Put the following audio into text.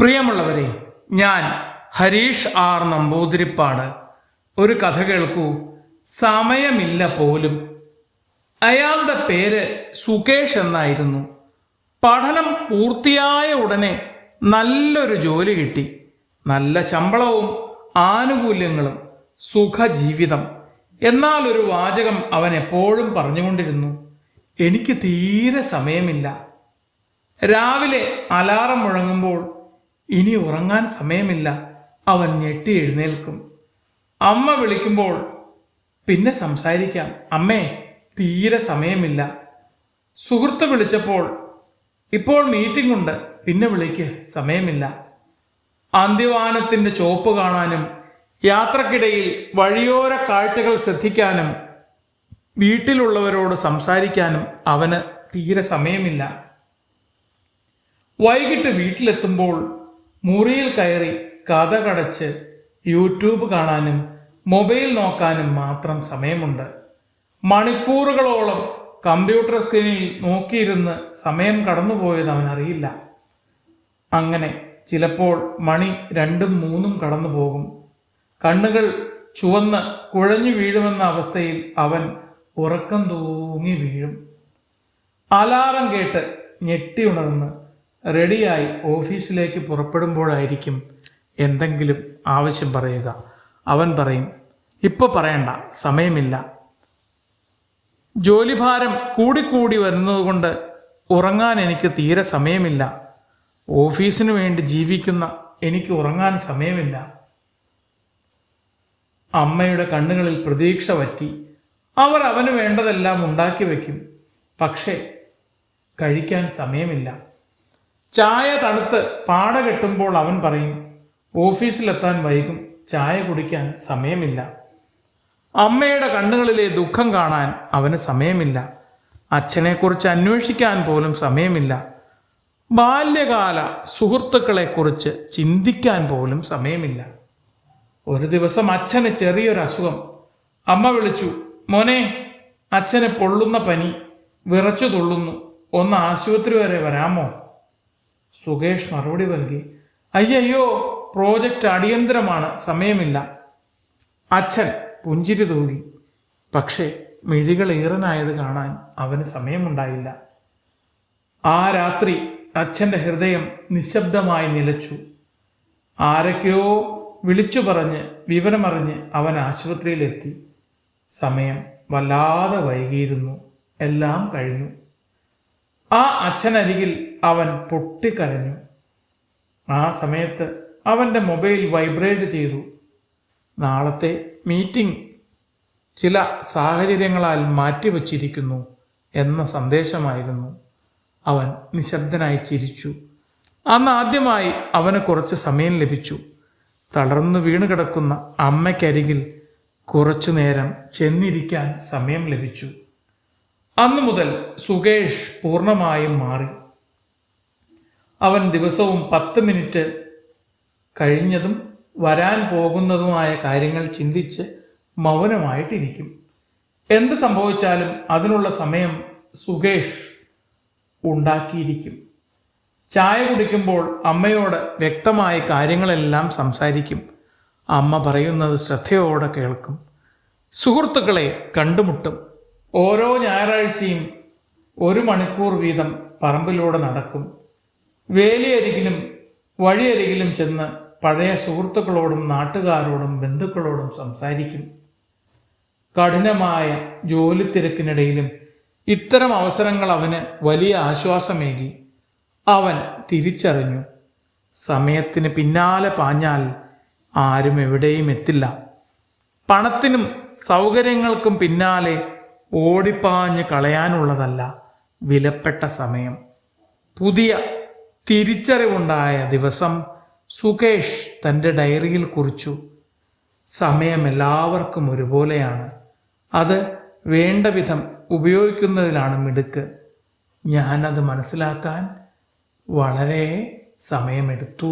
പ്രിയമുള്ളവരെ ഞാൻ ഹരീഷ് ആർ നമ്പൂതിരിപ്പാട്. ഒരു കഥ കേൾക്കൂ. സമയമില്ല പോലും. അയാളുടെ പേര് സുകേഷ് എന്നായിരുന്നു. പഠനം പൂർത്തിയായ ഉടനെ നല്ലൊരു ജോലി കിട്ടി. നല്ല ശമ്പളവും ആനുകൂല്യങ്ങളും സുഖജീവിതം. എന്നാൽ ഒരു വാചകം അവൻ എപ്പോഴും പറഞ്ഞുകൊണ്ടിരുന്നു. എനിക്ക് തീരെ സമയമില്ല. രാവിലെ അലാറം മുഴങ്ങുമ്പോൾ ഇനി ഉറങ്ങാൻ സമയമില്ല. അവൻ ഞെട്ടി എഴുന്നേൽക്കും. അമ്മ വിളിക്കുമ്പോൾ പിന്നെ സംസാരിക്കാം. അമ്മേ തീരെ സമയമില്ല. സുഹൃത്ത് വിളിച്ചപ്പോൾ ഇപ്പോൾ മീറ്റിംഗ് ഉണ്ട്. പിന്നെ വിളിക്ക്. സമയമില്ല. അന്തിവാനത്തിന്റെ ചോപ്പ് കാണാനും യാത്രക്കിടയിൽ വഴിയോര കാഴ്ചകൾ ശ്രദ്ധിക്കാനും വീട്ടിലുള്ളവരോട് സംസാരിക്കാനും അവന് തീരെ സമയമില്ല. വൈകിട്ട് വീട്ടിലെത്തുമ്പോൾ മുറിയിൽ കയറി കഥ കടച്ച് യൂട്യൂബ് കാണാനും മൊബൈൽ നോക്കാനും മാത്രം സമയമുണ്ട്. മണിക്കൂറുകളോളം കമ്പ്യൂട്ടർ സ്ക്രീനിൽ നോക്കിയിരുന്ന് സമയം കടന്നുപോയത് അവൻ അറിയില്ല അങ്ങനെ ചിലപ്പോൾ മണി രണ്ടും മൂന്നും കടന്നു പോകും കണ്ണുകൾ ചുവന്ന് കുഴഞ്ഞു വീഴുമെന്ന അവസ്ഥയിൽ അവൻ ഉറക്കം തൂങ്ങി വീഴും. അലാറം കേട്ട് ഞെട്ടി ഉണർന്ന് റെഡിയായി ഓഫീസിലേക്ക് പുറപ്പെടുമ്പോഴായിരിക്കും എന്തെങ്കിലും ആവശ്യം പറയുക. അവൻ പറയും ഇപ്പൊ പറയണ്ട സമയമില്ല. ജോലിഭാരം കൂടിക്കൂടി വരുന്നതുകൊണ്ട് ഉറങ്ങാൻ എനിക്ക് തീരെ സമയമില്ല. ഓഫീസിനു വേണ്ടി ജീവിക്കുന്ന എനിക്ക് ഉറങ്ങാൻ സമയമില്ല. അമ്മയുടെ കണ്ണുകളിൽ പ്രതീക്ഷ പറ്റി അവർ അവന് വേണ്ടതെല്ലാം ഉണ്ടാക്കി വയ്ക്കും. പക്ഷേ കഴിക്കാൻ സമയമില്ല. ചായ തണുത്ത് പാട കെട്ടുമ്പോൾ അവൻ പറയും ഓഫീസിലെത്താൻ വൈകും ചായ കുടിക്കാൻ സമയമില്ല. അമ്മയുടെ കണ്ണുകളിലെ ദുഃഖം കാണാൻ അവന് സമയമില്ല. അച്ഛനെക്കുറിച്ച് അന്വേഷിക്കാൻ പോലും സമയമില്ല. ബാല്യകാല സുഹൃത്തുക്കളെക്കുറിച്ച് ചിന്തിക്കാൻ പോലും സമയമില്ല. ഒരു ദിവസം അച്ഛന് ചെറിയൊരു അസുഖം. അമ്മ വിളിച്ചു മോനെ അച്ഛന് പൊള്ളുന്ന പനി വിറച്ചു തുള്ളുന്നു. ഒന്ന് ആശുപത്രി വരെ വരാമോ? സുകേഷ് മറുപടി നൽകി. അയ്യയ്യോ പ്രോജക്റ്റ് അടിയന്തരമാണ് സമയമില്ല. അച്ഛൻ പുഞ്ചിരി തൂകി. പക്ഷേ മിഴികൾ ഈറനായത് കാണാൻ അവന് സമയമുണ്ടായില്ല. ആ രാത്രി അച്ഛന്റെ ഹൃദയം നിശബ്ദമായി നിലച്ചു. ആരൊക്കെയോ വിളിച്ചു പറഞ്ഞ് വിവരമറിഞ്ഞ് അവൻ ആശുപത്രിയിലെത്തി. സമയം വല്ലാതെ വൈകിയിരുന്നു. എല്ലാം കഴിഞ്ഞു. ആ അച്ഛനരികിൽ അവൻ പൊട്ടിക്കരഞ്ഞു. ആ സമയത്ത് അവന്റെ മൊബൈൽ വൈബ്രേറ്റ് ചെയ്തു. നാളത്തെ മീറ്റിംഗ് ചില സാഹചര്യങ്ങളാൽ മാറ്റിവച്ചിരിക്കുന്നു എന്ന സന്ദേശമായിരുന്നു. അവൻ നിശബ്ദനായി ചിരിച്ചു. അന്ന് ആദ്യമായി അവന് കുറച്ച് സമയം ലഭിച്ചു. തളർന്നു വീണ് കിടക്കുന്ന അമ്മയ്ക്കരികിൽ കുറച്ചു നേരം ചെന്നിരിക്കാൻ സമയം ലഭിച്ചു. അന്നു മുതൽ സുകേഷ് പൂർണമായും മാറി. അവൻ ദിവസവും പത്ത് മിനിറ്റ് കഴിഞ്ഞതും വരാൻ പോകുന്നതുമായ കാര്യങ്ങൾ ചിന്തിച്ച് മൗനമായിട്ടിരിക്കും. എന്ത് സംഭവിച്ചാലും അതിനുള്ള സമയം സുകേഷ് ഉണ്ടാക്കിയിരിക്കും. ചായ കുടിക്കുമ്പോൾ അമ്മയോട് വ്യക്തമായി കാര്യങ്ങളെല്ലാം സംസാരിക്കും. അമ്മ പറയുന്നത് ശ്രദ്ധയോടെ കേൾക്കും. സുഹൃത്തുക്കളെ കണ്ടുമുട്ടും. ഓരോ ഞായറാഴ്ചയും ഒരു മണിക്കൂർ വീതം പറമ്പിലൂടെ നടക്കും. വേലിയരികിലും വഴിയരികിലും ചെന്ന് പഴയ സുഹൃത്തുക്കളോടും നാട്ടുകാരോടും ബന്ധുക്കളോടും സംസാരിക്കും. കഠിനമായ ജോലി തിരക്കിനിടയിലും ഇത്തരം അവസരങ്ങൾ അവന് വലിയ ആശ്വാസമേകി. അവൻ തിരിച്ചറിഞ്ഞു. സമയത്തിന് പിന്നാലെ പാഞ്ഞാൽ ആരും എവിടെയും എത്തില്ല. പണത്തിനും സൗകര്യങ്ങൾക്കും പിന്നാലെ ഓടിപ്പാഞ്ഞ് കളയാനുള്ളതല്ല വിലപ്പെട്ട സമയം. പുതിയ തിരിച്ചറിവുണ്ടായ ദിവസം സുകേഷ് തന്റെ ഡയറിയിൽ കുറിച്ചു. സമയം എല്ലാവർക്കും ഒരുപോലെയാണ്. അത് വേണ്ട വിധം ഉപയോഗിക്കുന്നതിലാണ് മിടുക്ക്. ഞാനത് മനസ്സിലാക്കാൻ വളരെ സമയമെടുത്തു.